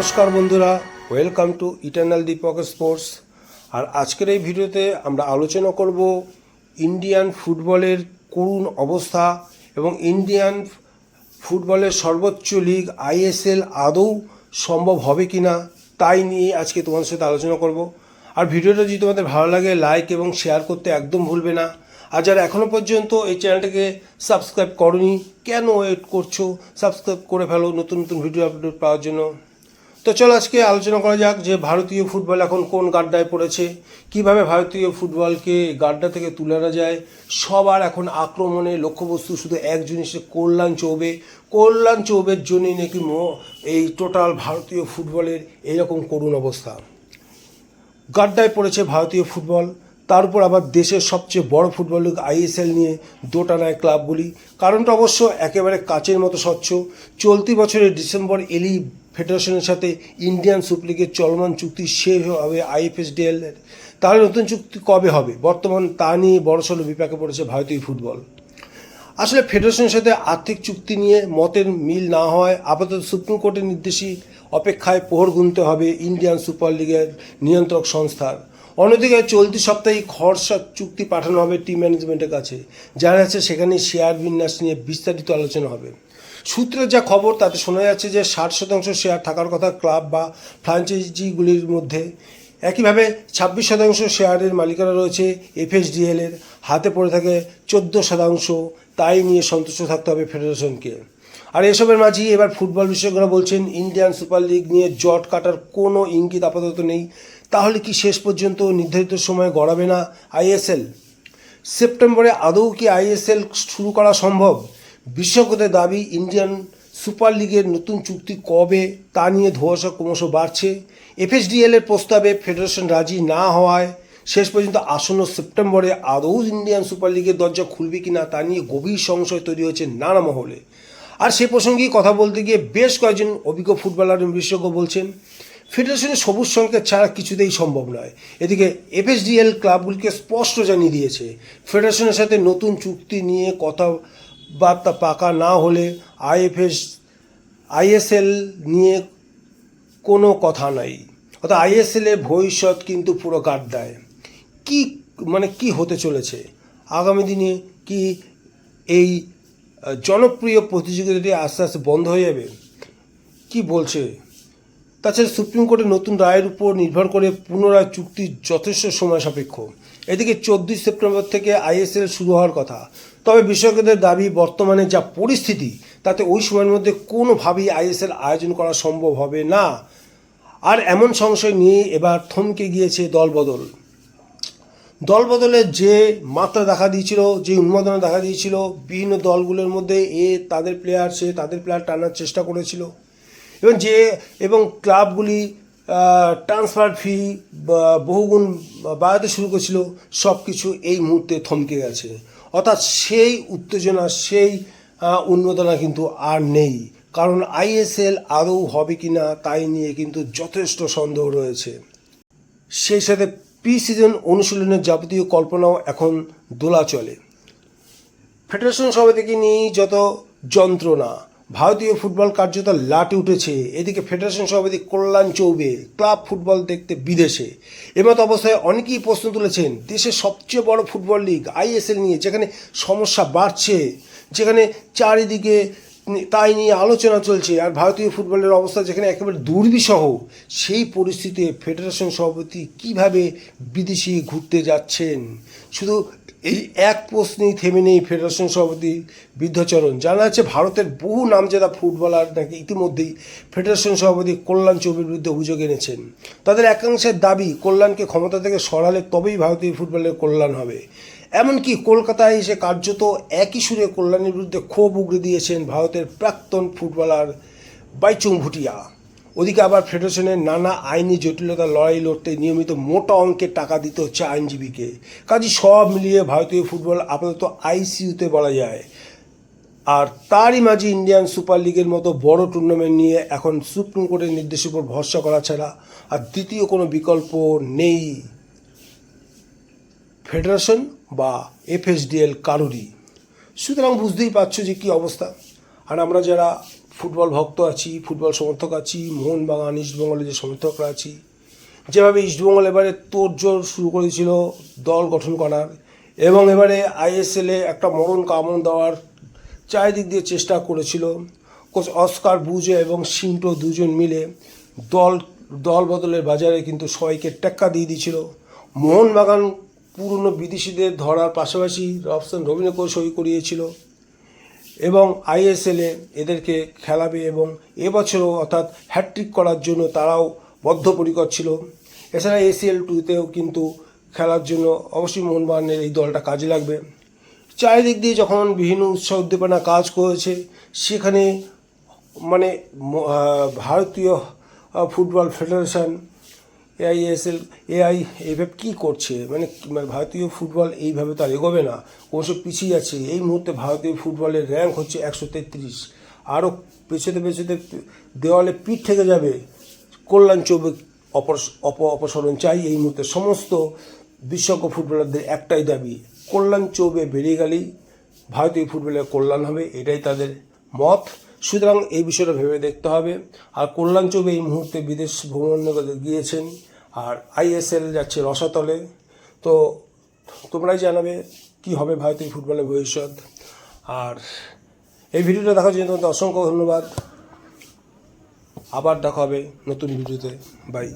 নমস্কার বন্ধুরা welcome to eternal Deepak sports আর আজকের এই ভিডিওতে আমরা আলোচনা করব ইন্ডিয়ান ফুটবলের করুণ অবস্থা এবং ইন্ডিয়ান ফুটবলের সর্বোচ্চ লিগ আইএসএল আদৌ সম্ভব হবে কি না তাই নিয়ে আজকে তোমাদের সাথে আলোচনা করব। আর ভিডিওটা যদি তোমাদের ভালো লাগে লাইক এবং শেয়ার করতে একদম ভুলবে না। আর যারা এখনও পর্যন্ত এই চ্যানেলটাকে সাবস্ক্রাইব করনি, কেন ওয়েট করছ? সাবস্ক্রাইব করে ফেলো নতুন নতুন ভিডিও আপলোড পাওয়ার জন্য। তো চলো আজকে আলোচনা করা যাক যে ভারতীয় ফুটবল এখন কোন গাড্ডায় পড়েছে, কীভাবে ভারতীয় ফুটবলকে গাড্ডা থেকে তুলে আনা যায়, সবার এখন আক্রমণে লক্ষ্যবস্তু শুধু এক জিনিসে কল্যাণ চৌবে, কল্যাণ চৌবের জন্যই নাকি এই টোটাল ভারতীয় ফুটবলের এইরকম করুণ অবস্থা। গাড্ডায় পড়েছে ভারতীয় ফুটবল, তার উপর আবার দেশের সবচেয়ে বড় ফুটবল লিগ আইএসএল নিয়ে দোটানায় ক্লাবগুলি কারণটা অবশ্য একেবারে কাচের মতো স্বচ্ছ, চলতি বছরের ডিসেম্বর এলি ফেডারেশনের সাথে ইন্ডিয়ান সুপার লিগের চলমান চুক্তি শেষ হবে আইএফএসডিএল তাহলে নতুন চুক্তি কবে হবে? বর্তমান তা নিয়ে বড়সড় বিপাকে পড়েছে ভারতীয় ফুটবল। আসলে ফেডারেশনের সাথে আর্থিক চুক্তি নিয়ে মতের মিল না হয় আপাতত সুপ্রিম কোর্টের নির্দেশই অপেক্ষায় পোহর গুনতে হবে ইন্ডিয়ান সুপার লিগের নিয়ন্ত্রক সংস্থার। অন্যদিকে চলতি সপ্তাহে খরচা চুক্তি পাঠানো হবে টিম ম্যানেজমেন্টের কাছে। জানা যাচ্ছে সেখানে শেয়ার বিন্যাস নিয়ে বিস্তারিত আলোচনা হবে। সূত্রে যা খবর, তাতে শোনা যাচ্ছে যে ষাট শতাংশ শেয়ার থাকার কথা ক্লাব বা ফ্র্যাঞ্চাইজিগুলির মধ্যে। একইভাবে ছাব্বিশ শতাংশ শেয়ারের মালিকানা রয়েছে এফএসডিএল এর হাতে পড়ে থাকে চোদ্দ শতাংশ। তাই নিয়ে সন্তুষ্ট থাকতে হবে ফেডারেশনকে। আর এসবের মাঝেই এবার ফুটবল বিশেষজ্ঞরা বলছেন, ইন্ডিয়ান সুপার লিগ নিয়ে জট কাটার কোনো ইঙ্গিত আপাতত নেই। তাহলে কি শেষ পর্যন্ত নির্ধারিত সময় গড়াবে না আইএসএল? সেপ্টেম্বরে আদৌ কি আইএসএল শুরু করা সম্ভব? বিশেষজ্ঞদের দাবি, ইন্ডিয়ান সুপার লিগের নতুন চুক্তি কবে তা নিয়ে ধোঁয়াশা ক্রমশ বাড়ছে। এফএসডিএল এর প্রস্তাবে ফেডারেশন রাজি না হওয়ায় শেষ পর্যন্ত আসন্ন সেপ্টেম্বরে আদৌ ইন্ডিয়ান সুপার লিগের দরজা খুলবে কিনা তা নিয়ে গভীর সংশয় তৈরি হয়েছে নানা মহলে। আর সে প্রসঙ্গেই কথা বলতে গিয়ে বেশ কয়েকজন অভিজ্ঞ ফুটবলার বিশেষজ্ঞ বলছেন, ফেডারেশনের সবুজ সংকেত ছাড়া কিছুতেই সম্ভব নয়। এদিকে এফএসডিএল ক্লাবগুলিকে স্পষ্ট জানিয়ে দিয়েছে, ফেডারেশনের সাথে নতুন চুক্তি নিয়ে কথাবার্তা পাকা না হলে আইএফএস, আইএসএল নিয়ে কোনো কথা নাই। অর্থাৎ আইএসএল এর ভবিষ্যৎ কিন্তু পুরো কাট দেয়। কি মানে কি হতে চলেছে? আগামী দিনে কি এই জনপ্রিয় প্রতিযোগিতাটি আস্তে আস্তে বন্ধ হয়ে যাবে? কি বলছে? তাছাড়া সুপ্রিম কোর্টের নতুন রায়ের উপর নির্ভর করে পুনরায় চুক্তি যথেষ্ট সময় সাপেক্ষ। এদিকে চোদ্দই সেপ্টেম্বর থেকে আইএসএল শুরু হওয়ার কথা। তবে বিশেষজ্ঞদের দাবি, বর্তমানে যা পরিস্থিতি, তাতে ওই সময়ের মধ্যে কোনোভাবেই আইএসএল আয়োজন করা সম্ভব হবে না। আর এমন সংশয় নিয়ে এবার থমকে গিয়েছে দলবদল। দলবদলের যে মাত্রা দেখা দিয়েছিল, যে উন্মাদনা দেখা দিয়েছিল, বিভিন্ন দলগুলোর মধ্যে এ তাদের প্লেয়ার সে তাদের প্লেয়ার টানার চেষ্টা করেছিল। এবং যে, এবং ক্লাবগুলি ট্রান্সফার ফি বহুগুণ বাড়াতে শুরু করেছিল সব কিছু এই মুহূর্তে থমকে গেছে। অর্থাৎ সেই উত্তেজনা, সেই উন্নতনা কিন্তু আর নেই। কারণ আইএসএল আদৌ হবে কি না তাই নিয়ে কিন্তু যথেষ্ট সন্দেহ রয়েছে। সেই সাথে প্রি সিজন অনুশীলনের যাবতীয় কল্পনাও এখন দোলা চলে। ফেডারেশন সভা থেকে নিয়েই যত যন্ত্রণা ভারতীয় ফুটবল কার্যত লাটে উঠেছে। এদিকে ফেডারেশন সভাপতি কল্যাণ চৌবে ক্লাব ফুটবল দেখতে বিদেশে। এমত অবস্থায় অনেকেই প্রশ্ন তুলেছেন, দেশের সবচেয়ে বড় ফুটবল লিগ আইএসএল নিয়ে, যেখানে সমস্যা বাড়ছে, যেখানে চারিদিকে তাই নিয়ে আলোচনা চলছে। আর ভারতীয় ফুটবলের অবস্থা যেখানে একেবারে দুর্বিষহ, সেই পরিস্থিতিতে ফেডারেশন সভাপতি কীভাবে বিদেশি ঘুরতে যাচ্ছেন? শুধু এই এক প্রশ্নেই থেমে নেই ফেডারেশন সভাপতি বৃদ্ধচরণ জানা যাচ্ছে ভারতের বহু নামজাদা ফুটবলার নাকি ইতিমধ্যেই ফেডারেশন সভাপতি কল্যাণ চৌবের বিরুদ্ধে অভিযোগ এনেছেন। তাদের একাংশের দাবি, কল্যাণকে ক্ষমতা থেকে সরালে তবেই ভারতীয় ফুটবলের কল্যাণ হবে। এমনকি কলকাতায় এসে কার্যত একই সুরে কল্যাণের বিরুদ্ধে ক্ষোভ উগড়ে দিয়েছেন ভারতের প্রাক্তন ফুটবলার বাইচুং ভুটিয়া। ওদিকে আবার ফেডারেশনের নানা আইনি জটিলতা লড়াই লড়তে নিয়মিত মোটা অঙ্কের টাকা দিতে হচ্ছে আইনজীবীকে। কাজে সব মিলিয়ে ভারতীয় ফুটবল আপাতত আইসিইউতে বলা যায়। আর তারই মাঝে ইন্ডিয়ান সুপার লিগের মতো বড় টুর্নামেন্ট নিয়ে এখন সুপ্রিম কোর্টের নির্দেশের উপর ভরসা করা ছাড়া আর দ্বিতীয় কোনো বিকল্প নেই। ফেডারেশন বা এফএসডিএল কারোরই। সুতরাং বুঝতেই পারছ যে কী অবস্থা। আর আমরা যারা ফুটবল ভক্ত আছি, ফুটবল সমর্থক আছি, মোহনবাগান ইস্টবেঙ্গলের যে সমর্থকরা আছি। যেভাবে ইস্টবেঙ্গল এবারে তোড়জোড় শুরু করেছিল দল গঠন করার, এবং এবারে আইএসএলে একটা মরণ কামন দেওয়ার চারিদিক দিয়ে চেষ্টা করেছিল। কোচ অস্কার বুজে এবং সিন্টো দুজন মিলে দল দল বদলের বাজারে কিন্তু সবাইকে টেক্কা দিয়ে দিয়েছিল। মোহনবাগান পুরনো বিদেশিদের ধরার পাশাপাশি রবসন রবীন্দ্রকেও সই করিয়েছিল। এবং আইএসএলে এদেরকে খেলাবে এবং এবছরও অর্থাৎ হ্যাট্রিক করার জন্য তারাও বদ্ধপরিকর ছিল। এছাড়া এসিএল টুতেও কিন্তু খেলার জন্য অবশ্যই মোহনবাগানের এই দলটা কাজে লাগবে। চারিদিক দিয়ে যখন বিভিন্ন উৎসাহ উদ্দীপনা কাজ করেছে, সেখানে মানে ভারতীয় ফুটবল ফেডারেশন এআইএসএল এআই এইভাবে কী করছে? মানে মানে ভারতীয় ফুটবল এইভাবে তো আর এগোবে না। ক্রমশ পিছিয়ে যাচ্ছে। এই মুহূর্তে ভারতীয় ফুটবলের র্যাঙ্ক হচ্ছে একশো তেত্রিশ। আরও পেছোতে পেছোতে দেওয়ালে পিঠ থেকে যাবে। কল্যাণ চৌবে অপসরণ চাই এই মুহূর্তে। সমস্ত বিশ্বজ্ঞ ফুটবলারদের একটাই দাবি, কল্যাণ চৌবে বেরিয়ে গেলেই ভারতীয় ফুটবলের কল্যাণ হবে। এটাই তাদের মত। সুতরাং এই বিষয়টা ভেবে দেখতে হবে। আর কল্যাণ চৌবে এই মুহূর্তে বিদেশ ভ্রমণ গিয়েছেন। আর আইএসএল যাচ্ছে রসাতলে। তো তোমরাই জানাবে কি হবে ভারতীয় ফুটবলের ভবিষ্যৎ। আর এই ভিডিওটা দেখার জন্য তোমাদের অসংখ্য ধন্যবাদ। আবার দেখা হবে নতুন ভিডিওতে। বাই